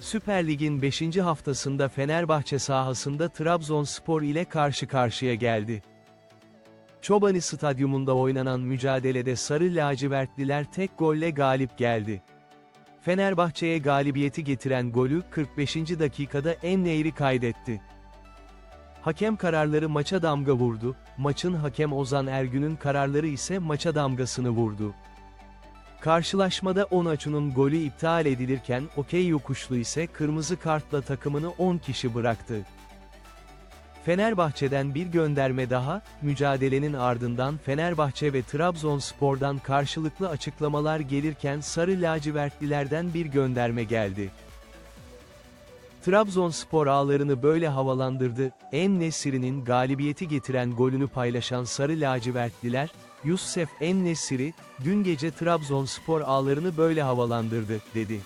Süper Lig'in 5. haftasında Fenerbahçe sahasında Trabzonspor ile karşı karşıya geldi. Çobani Stadyumunda oynanan mücadelede Sarı Lacivertliler tek golle galip geldi. Fenerbahçe'ye galibiyeti getiren golü 45. dakikada Enneyri kaydetti. Hakem kararları maça damga vurdu, maçın hakem Ozan Ergün'ün kararları ise maça damgasını vurdu. Karşılaşmada Onaçu'nun golü iptal edilirken Okey Yokuşlu ise kırmızı kartla takımını 10 kişi bıraktı. Fenerbahçe'den bir gönderme daha, mücadelenin ardından Fenerbahçe ve Trabzonspor'dan karşılıklı açıklamalar gelirken Sarı Lacivertlilerden bir gönderme geldi. Trabzonspor ağlarını böyle havalandırdı, En-Nesyri'nin galibiyeti getiren golünü paylaşan Sarı Lacivertliler, Yusuf En-Nesyri, dün gece Trabzonspor ağlarını böyle havalandırdı, dedi.